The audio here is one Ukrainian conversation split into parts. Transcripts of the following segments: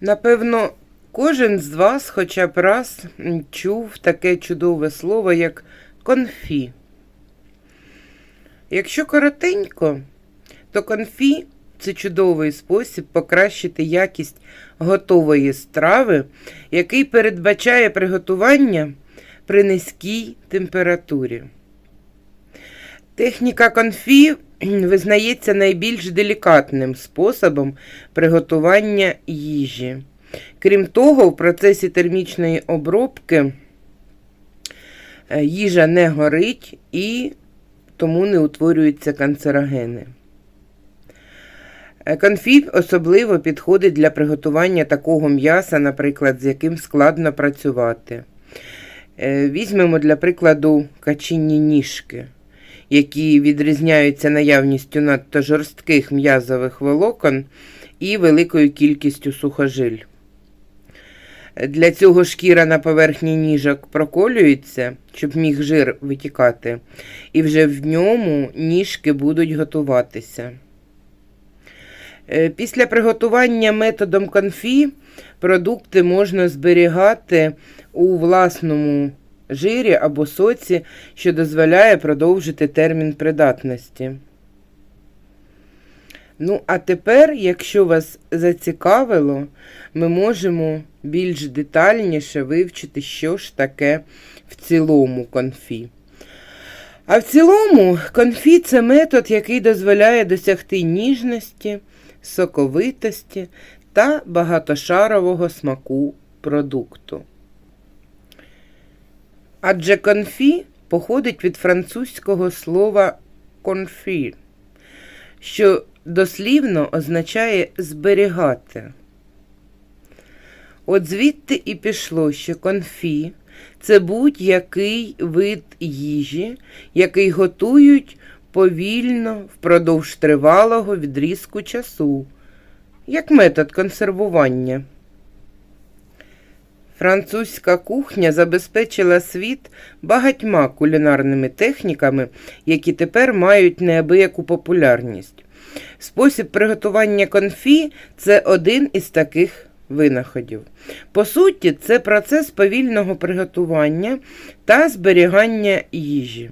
Напевно, кожен з вас хоча б раз чув таке чудове слово, як конфі. Якщо коротенько, то конфі це чудовий спосіб покращити якість готової страви, який передбачає приготування при низькій температурі. Техніка конфі визнається найбільш делікатним способом приготування їжі. Крім того, в процесі термічної обробки е, їжа не горить і тому не утворюються канцерогени. Е, Конфі особливо підходить для приготування такого м'яса, наприклад, з яким складно працювати. Е, Візьмемо для прикладу качинні ніжки, які відрізняються наявністю надто жорстких м'язових волокон і великою кількістю сухожиль. Для цього шкіра на поверхні ніжок проколюється, щоб міг жир витікати, і вже в ньому ніжки будуть готуватися. Е, Після приготування методом конфі продукти можна зберігати у власному жирі або соці, що дозволяє продовжити термін придатності. Ну, а тепер, якщо вас зацікавило, ми можемо більш детальніше вивчити, що ж таке в цілому конфі. А в цілому конфі це метод, який дозволяє досягти ніжності, соковитості та багатошарового смаку продукту. Адже конфі походить від французького слова конфі, що дослівно означає зберігати. От звідти і пішло, що конфі це будь-який вид їжі, який готують повільно впродовж тривалого відрізку часу, як метод консервування. Французька кухня забезпечила світ багатьма кулінарними техніками, які тепер мають неабияку популярність. Спосіб приготування конфі це один із таких винаходів. По суті, це процес повільного приготування та зберігання їжі.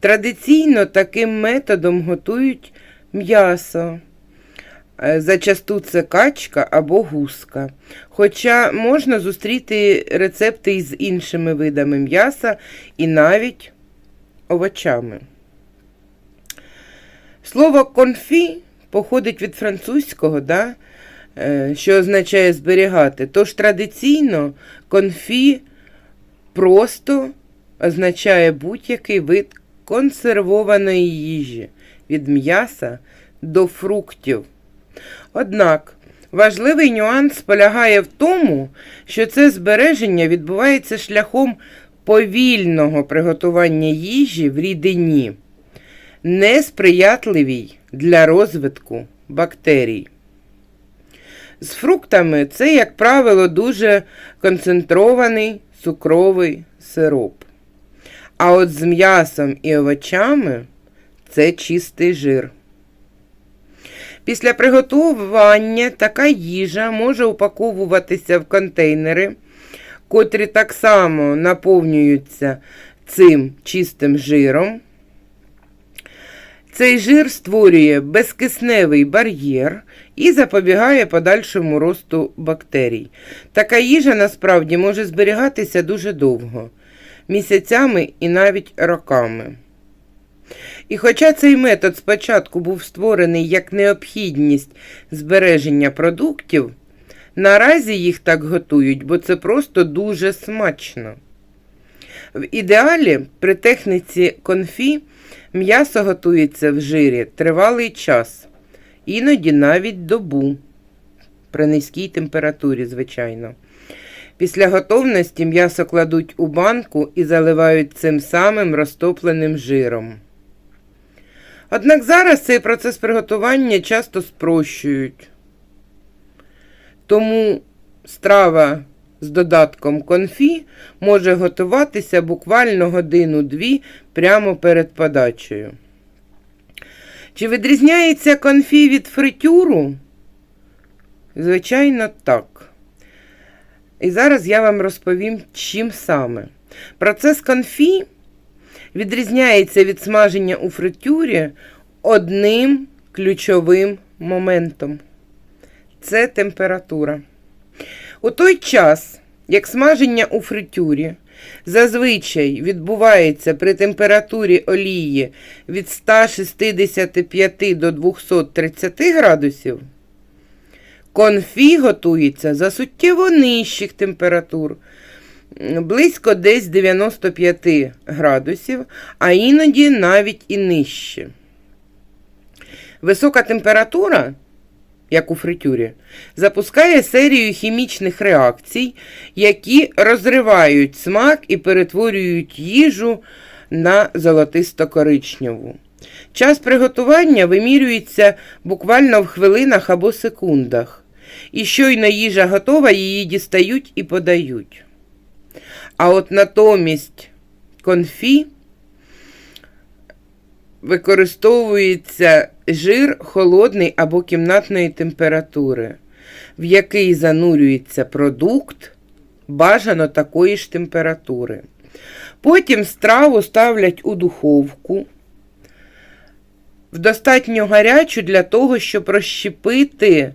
Традиційно таким методом готують м'ясо. Е, Зачасту це качка або гуска. Хоча можна зустріти рецепти із іншими видами м'яса і навіть овочами. Слово конфі походить від французького, да? е, що означає зберігати. Тож традиційно конфі просто означає будь-який вид консервованої їжі від м'яса до фруктів. Однак важливий нюанс полягає в тому, що це збереження відбувається шляхом повільного приготування їжі в рідині, несприятливій для розвитку бактерій. З фруктами це, як правило, дуже концентрований цукровий сироп. А от з м'ясом і овочами це чистий жир. Після приготування така їжа може упаковуватися в контейнери, котрі так само наповнюються цим чистим жиром. Цей жир створює безкисневий бар'єр і запобігає подальшому росту бактерій. Така їжа насправді може зберігатися дуже довго, місяцями і навіть роками. І хоча цей метод спочатку був створений як необхідність збереження продуктів, наразі їх так готують, бо це просто дуже смачно. В ідеалі при техніці конфі м'ясо готується в жирі тривалий час, іноді навіть добу, при низькій температурі, звичайно. Після готовності м'ясо кладуть у банку і заливають цим самим розтопленим жиром. Однак зараз цей процес приготування часто спрощують. Тому страва з додатком конфі може готуватися буквально годину-дві прямо перед подачею. Чи відрізняється конфі від фритюру? Звичайно, так. І зараз я вам розповім, чим саме. Процес конфі відрізняється від смаження у фритюрі одним ключовим моментом. Це температура. У той час, як смаження у фритюрі зазвичай відбувається при температурі олії від 165 до 230 градусів, конфі готується за суттєво нижчих температур, близько десь 95 градусів, а іноді навіть і нижче. Висока температура, як у фритюрі, запускає серію хімічних реакцій, які розривають смак і перетворюють їжу на золотисто-коричневу. Час приготування вимірюється буквально в хвилинах або секундах. І щойно їжа готова, її дістають і подають. А от натомість конфі використовується жир холодний або кімнатної температури, в який занурюється продукт бажано такої ж температури. Потім страву ставлять у духовку в достатньо гарячу для того, щоб розщепити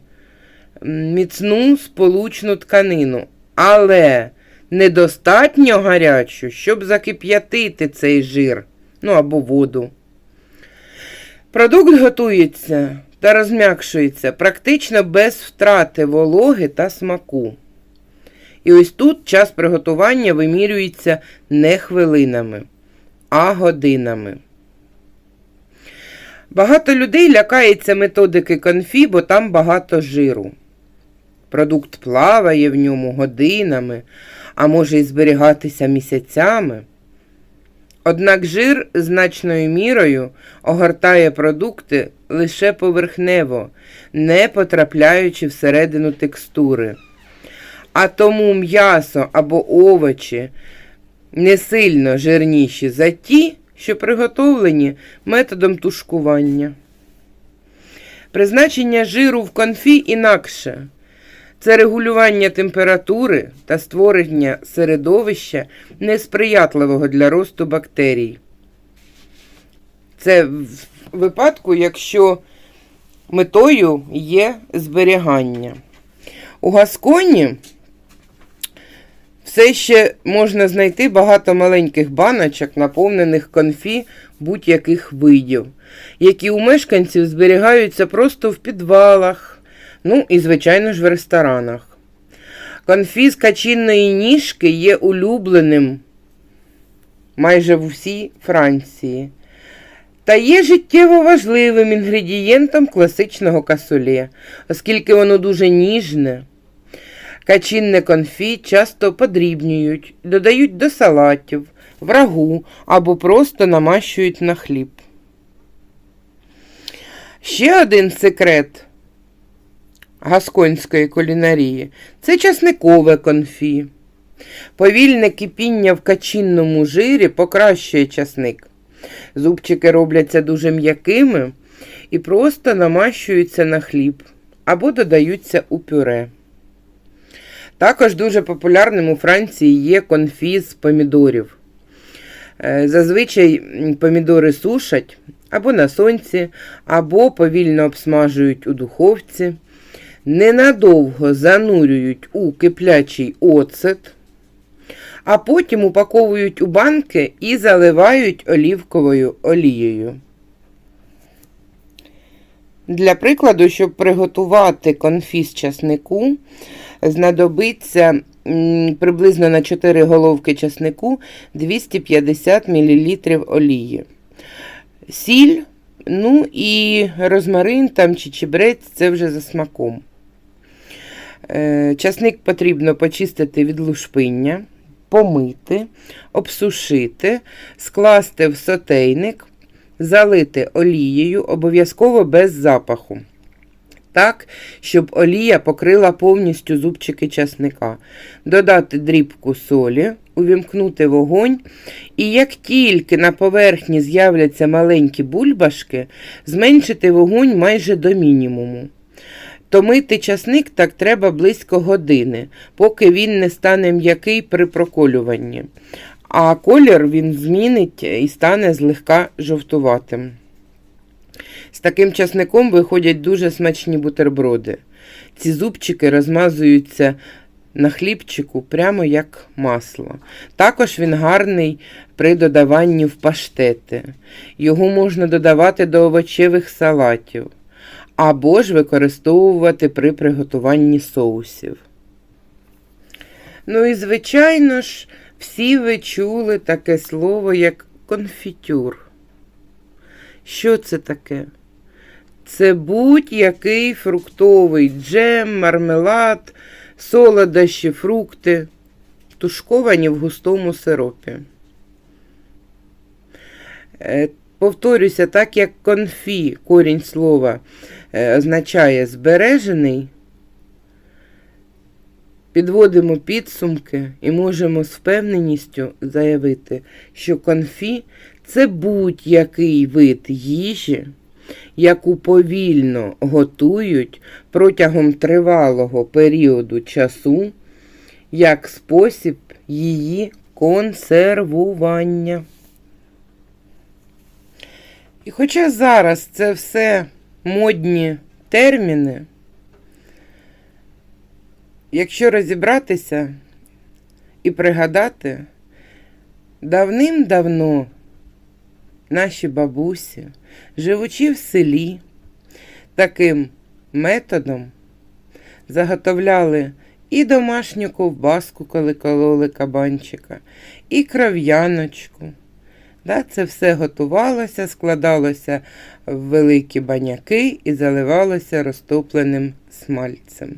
міцну сполучну тканину, але недостатньо гарячу, щоб закип'ятити цей жир, ну або воду. Продукт готується та розм'якшується практично без втрати вологи та смаку. І ось тут час приготування вимірюється не хвилинами, а годинами. Багато людей лякається методики конфі, бо там багато жиру. Продукт плаває в ньому годинами, а може й зберігатися місяцями. Однак жир значною мірою огортає продукти лише поверхнево, не потрапляючи всередину текстури. А тому м'ясо або овочі не сильно жирніші за ті, що приготовлені методом тушкування. Призначення жиру в конфі інакше. Це регулювання температури та створення середовища несприятливого для росту бактерій. Це в випадку, якщо метою є зберігання. У Гасконі все ще можна знайти багато маленьких баночок, наповнених конфі будь-яких видів, які у мешканців зберігаються просто в підвалах. Ну і, звичайно ж, в ресторанах. Конфі з качинної ніжки є улюбленим майже в усій Франції. Та є життєво важливим інгредієнтом класичного касоле, оскільки воно дуже ніжне. Качинне конфі часто подрібнюють, додають до салатів, в рагу або просто намащують на хліб. Ще один секрет гасконської кулінарії це часникове конфі. Повільне кипіння в качинному жирі покращує часник. Зубчики робляться дуже м'якими і просто намащуються на хліб або додаються у пюре. Також дуже популярним у Франції є конфі з помідорів. Е, Зазвичай помідори сушать або на сонці, або повільно обсмажують у духовці, ненадовго занурюють у киплячий оцет, а потім упаковують у банки і заливають олівковою олією. Для прикладу, щоб приготувати конфі з часнику, знадобиться приблизно на 4 головки часнику 250 мл олії. Сіль, ну і розмарин там чи чебрець це вже за смаком. Е, Часник потрібно почистити від лушпиння, помити, обсушити, скласти в сотейник, залити олією, обов'язково без запаху. Так, щоб олія покрила повністю зубчики часника. Додати дрібку солі, увімкнути вогонь. І як тільки на поверхні з'являться маленькі бульбашки, зменшити вогонь майже до мінімуму. То мити часник так треба близько години, поки він не стане м'який при проколюванні. А колір він змінить і стане злегка жовтуватим. З таким часником виходять дуже смачні бутерброди. Ці зубчики розмазуються на хлібчику прямо як масло. Також він гарний при додаванні в паштети. Його можна додавати до овочевих салатів або ж використовувати при приготуванні соусів. Ну і, звичайно ж, всі ви чули таке слово, як конфітюр. Що це таке? Це будь-який фруктовий джем, мармелад, солодощі, фрукти, тушковані в густому сиропі. Е, Повторюся, так як конфі, корінь слова, означає збережений, підводимо підсумки і можемо з впевненістю заявити, що конфі це будь-який вид їжі, яку повільно готують протягом тривалого періоду часу, як спосіб її консервування. І хоча зараз це все модні терміни, якщо розібратися і пригадати, давним-давно наші бабусі, живучи в селі, таким методом заготовляли і домашню ковбаску, коли кололи кабанчика, і кров'яночку. Да, це все готувалося, складалося в великі баняки і заливалося розтопленим смальцем.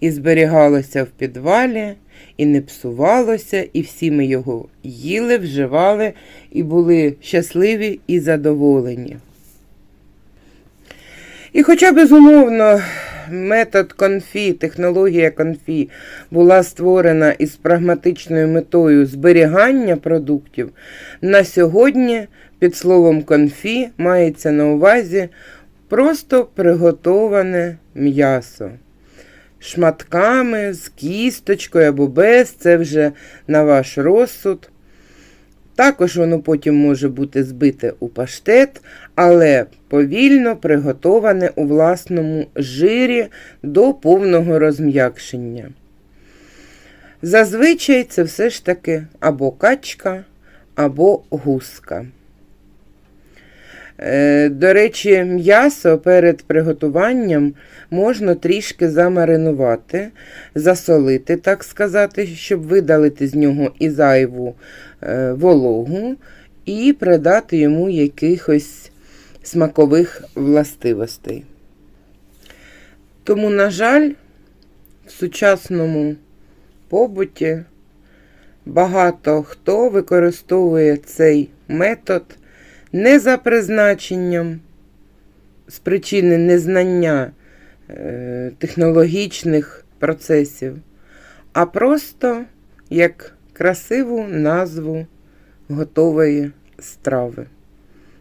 І зберігалося в підвалі, і не псувалося, і всі ми його їли, вживали і були щасливі і задоволені. І хоча, безумовно, метод конфі, технологія конфі була створена із прагматичною метою зберігання продуктів, на сьогодні під словом конфі мається на увазі просто приготоване м'ясо. Шматками, з кісточкою або без, це вже на ваш розсуд. Також воно потім може бути збите у паштет, але повільно приготоване у власному жирі до повного розм'якшення. Зазвичай це все ж таки або качка, або гуска. Е, До речі, м'ясо перед приготуванням можна трішки замаринувати, засолити, так сказати, щоб видалити з нього і зайву е, вологу, і придати йому якихось смакових властивостей. Тому, на жаль, в сучасному побуті багато хто використовує цей метод не за призначенням, з причини незнання е, технологічних процесів, а просто як красиву назву готової страви,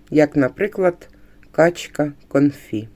як, наприклад, качка конфі.